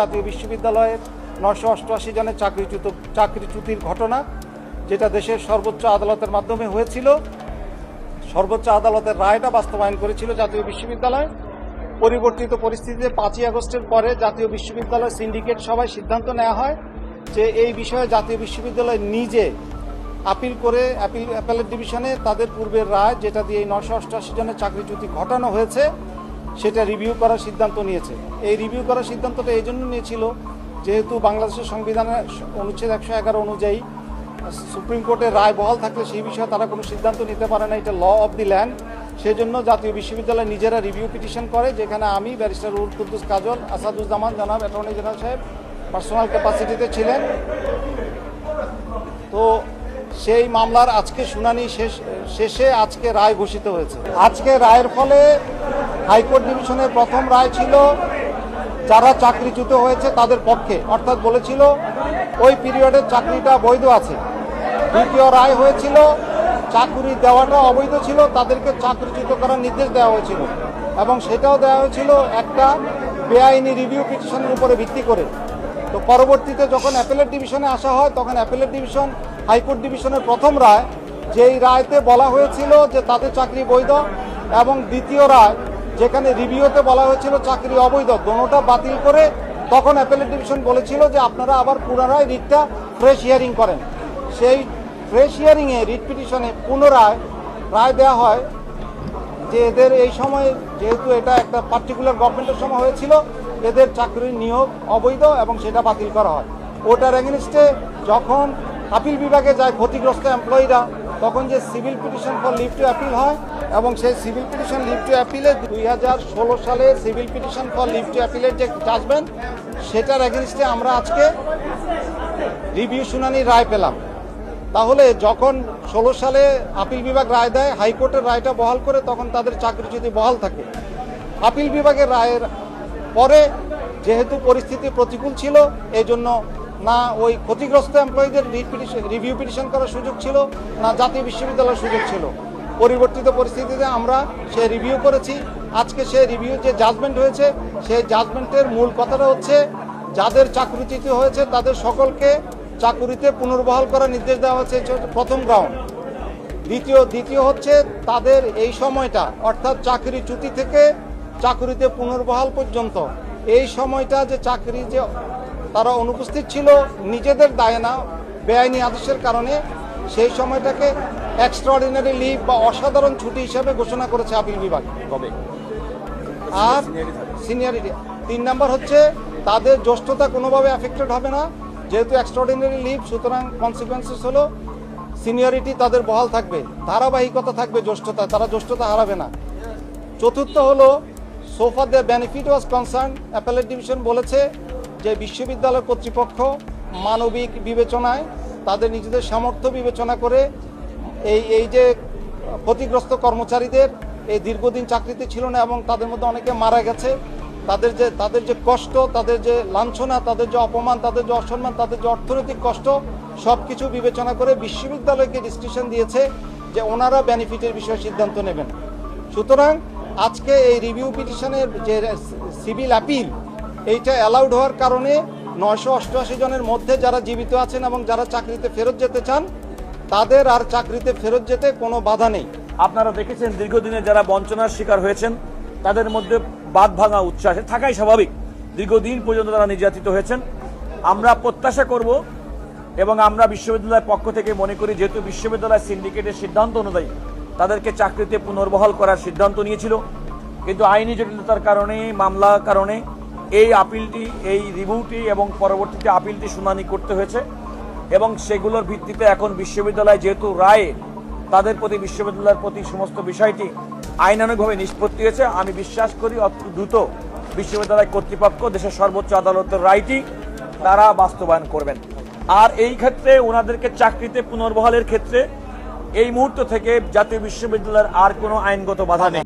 জাতীয় বিশ্ববিদ্যালয়ের নশো অষ্টআশি জনের চাকরিচ্যুত চাকরিচ্যুতির ঘটনা, যেটা দেশের সর্বোচ্চ আদালতের মাধ্যমে হয়েছিল। সর্বোচ্চ আদালতের রায়টা বাস্তবায়ন করেছিল জাতীয় বিশ্ববিদ্যালয়। পরিবর্তিত পরিস্থিতিতে পাঁচই আগস্টের পরে জাতীয় বিশ্ববিদ্যালয় সিন্ডিকেট সভায় সিদ্ধান্ত নেওয়া হয় যে এই বিষয়ে জাতীয় বিশ্ববিদ্যালয় নিজে আপিল করে অ্যাপিল অ্যাপেলেট ডিভিশনে তাদের পূর্বের রায়, যেটা দিয়ে এই নশো অষ্টআশি জনের চাকরিচ্যুতি ঘটানো হয়েছে। সেটা রিভিউ করার সিদ্ধান্ত নিয়েছে। এই রিভিউ করার সিদ্ধান্তটা এই জন্য নিয়েছিল যেহেতু বাংলাদেশের সংবিধানের অনুচ্ছেদ একশো এগারো অনুযায়ী সুপ্রিম কোর্টের রায় বহাল থাকলে সেই বিষয়ে তারা কোনো সিদ্ধান্ত নিতে পারে না, এটা ল অফ দি ল্যান্ড সেজন্য জাতীয় বিশ্ববিদ্যালয় নিজেরা রিভিউ পিটিশন করে, যেখানে আমি ব্যারিস্টার উল কুদ্দুস কাজল, আসাদুজ্জামান জনাব অ্যাটর্নি জেনারেল সাহেব পার্সোনাল ক্যাপাসিটিতে ছিলেন। তো সেই মামলার আজকে শুনানি শেষ শেষে আজকে রায় ঘোষিত হয়েছে। আজকে রায়ের ফলে হাইকোর্ট ডিভিশনের প্রথম রায় ছিল, যারা চাকরিচ্যুত হয়েছে তাদের পক্ষে। অর্থাৎ বলেছিল, ওই পিরিয়ডের চাকরিটা বৈধ আছে। দ্বিতীয় রায় হয়েছিল, চাকরি দেওয়াটা অবৈধ ছিল, তাদেরকে চাকরিচ্যুত করার নির্দেশ দেওয়া হয়েছিল। এবং সেটাও দেওয়া হয়েছিল একটা বেআইনি রিভিউ পিটিশনের উপরে ভিত্তি করে। তো পরবর্তীতে যখন অ্যাপেলেট ডিভিশনে আসা হয়, তখন অ্যাপেলেট ডিভিশন হাইকোর্ট ডিভিশনের প্রথম রায়, যেই রায়তে বলা হয়েছিল যে তাদের চাকরি বৈধ, এবং দ্বিতীয় রায়, যেখানে রিভিউতে বলা হয়েছিল চাকরি অবৈধ, দোনোটা বাতিল করে তখন অ্যাপেলেট ডিভিশন বলেছিল যে আপনারা আবার পুনরায় রিটটা ফ্রেশ হিয়ারিং করেন। সেই ফ্রেশ হিয়ারিংয়ে রিট পিটিশনে পুনরায় রায় দেওয়া হয় যে এদের এই সময়ে যেহেতু এটা একটা পার্টিকুলার গভর্নমেন্টের সময় হয়েছিল, এদের চাকরির নিয়োগ অবৈধ এবং সেটা বাতিল করা হয়। ওটার এগেনস্টে যখন আপিল বিভাগে যায় ক্ষতিগ্রস্ত এমপ্লয়িরা তখন যে civil petition for leave to appeal হয় এবং সেই সিভিল পিটিশন লিভ টু অ্যাপিলে দুই হাজার ষোলো সালে civil petition for leave to অ্যাপিলের যে জাজমেন্ট সেটার এগেনস্টে আমরা আজকে রিভিউ শুনানির রায় পেলাম। তাহলে যখন ষোলো সালে আপিল বিভাগ রায় দেয়, হাইকোর্টের রায়টা বহাল করে তখন তাদের চাকরি যদি বহাল থাকে। আপিল বিভাগের রায়ের পরে যেহেতু পরিস্থিতি প্রতিকূল ছিল এই জন্য না ওই ক্ষতিগ্রস্ত এমপ্লয়ীদের রিভিউ পিটিশন করার সুযোগ ছিল, না জাতীয় বিশ্ববিদ্যালয়ের সুযোগ ছিল। পরিবর্তিত পরিস্থিতিতে আমরা সে রিভিউ করেছি। আজকে সে রিভিউ যে জাজমেন্ট হয়েছে, সেই জাজমেন্টের মূল কথাটা হচ্ছে, যাদের চাকরিচ্যুত হয়েছে, তাদের সকলকে চাকুরিতে পুনর্বহাল করার নির্দেশ দেওয়া হয়েছে প্রথম গ্রাউন্ড দ্বিতীয় দ্বিতীয় হচ্ছে তাদের এই সময়টা, অর্থাৎ চাকরিচ্যুতি থেকে চাকরিতে পুনর্বহাল পর্যন্ত, এই সময়টা যে চাকরি যে তারা অনুপস্থিত ছিল নিজেদের দায় না বেআইনি আদেশের কারণে সেই সময়টাকে এক্সট্রাঅর্ডিনারি লিভ বা অসাধারণ ছুটি হিসাবে ঘোষণা করেছে আপিল বিভাগ। কবে? আর সিনিয়রিটি তিন নাম্বার হচ্ছে তাদের জ্যেষ্ঠতা কোনোভাবে অ্যাফেক্টেড হবে না। যেহেতু এক্সট্রাঅর্ডিনারি লিভ সুতরাং কনসিকুয়েন্সেস হলো সিনিয়রিটি তাদের বহাল থাকবে ধারাবাহিকতা থাকবে জ্যেষ্ঠতা তারা জ্যেষ্ঠতা হারাবে না। চতুর্থ হলো so far the benefit was concern appellate division বলেছে যে বিশ্ববিদ্যালয় কর্তৃপক্ষ মানবিক বিবেচনায় তাদের নিজেদের সামর্থ্য বিবেচনা করে এই এই যে ক্ষতিগ্রস্ত কর্মচারীদের এই দীর্ঘদিন চাকরিতে ছিল না এবং তাদের মধ্যে অনেকে মারা গেছে, তাদের যে তাদের যে কষ্ট, তাদের যে লাঞ্ছনা, তাদের যে অপমান, তাদের যে অসম্মান, তাদের যে অর্থনৈতিক কষ্ট সব কিছু বিবেচনা করে বিশ্ববিদ্যালয়কে ডিসক্রিপশন দিয়েছে যে ওনারা বেনিফিটের বিষয়ে সিদ্ধান্ত নেবেন। সুতরাং আজকে এই রিভিউ পিটিশনের যে সিভিল অ্যাপিল এইটা অ্যালাউড হওয়ার কারণে নয়শো অষ্টআশি জনের মধ্যে যারা জীবিত আছেন এবং যারা চাকরিতে ফেরত যেতে চান, তাদের আর চাকরিতে ফেরত যেতে কোনো বাধা নেই। আপনারা দেখেছেন দীর্ঘদিনে যারা বঞ্চনার শিকার হয়েছেন, তাদের মধ্যে বাদ ভাঙা উচ্ছ্বাসে থাকাই স্বাভাবিক। দীর্ঘদিন পর্যন্ত তারা নির্যাতিত হয়েছেন। আমরা প্রত্যাশা করব এবং আমরা বিশ্ববিদ্যালয়ের পক্ষ থেকে মনে করি, যেহেতু বিশ্ববিদ্যালয় সিন্ডিকেটের সিদ্ধান্ত অনুযায়ী তাদেরকে চাকরিতে পুনর্বহাল করার সিদ্ধান্ত নিয়েছিল, কিন্তু আইনি জটিলতার কারণে, মামলার কারণে এই আপিলটি, এই রিভিউটি এবং পরবর্তীতে আপিলটি শুনানি করতে হয়েছে এবং সেগুলোর ভিত্তিতে এখন বিশ্ববিদ্যালয় যেহেতু রায়ে, তাদের প্রতি বিশ্ববিদ্যালয়ের প্রতি সমস্ত বিষয়টি আইনানুগভাবে নিষ্পত্তি হয়েছে। আমি বিশ্বাস করি অত দ্রুত বিশ্ববিদ্যালয় কর্তৃপক্ষ দেশের সর্বোচ্চ আদালতের রায়টি তারা বাস্তবায়ন করবেন। আর এই ক্ষেত্রে ওনাদেরকে চাকরিতে পুনর্বহালের ক্ষেত্রে এই মুহূর্ত থেকে জাতীয় বিশ্ববিদ্যালয়ের আর কোনো আইনগত বাধা নেই।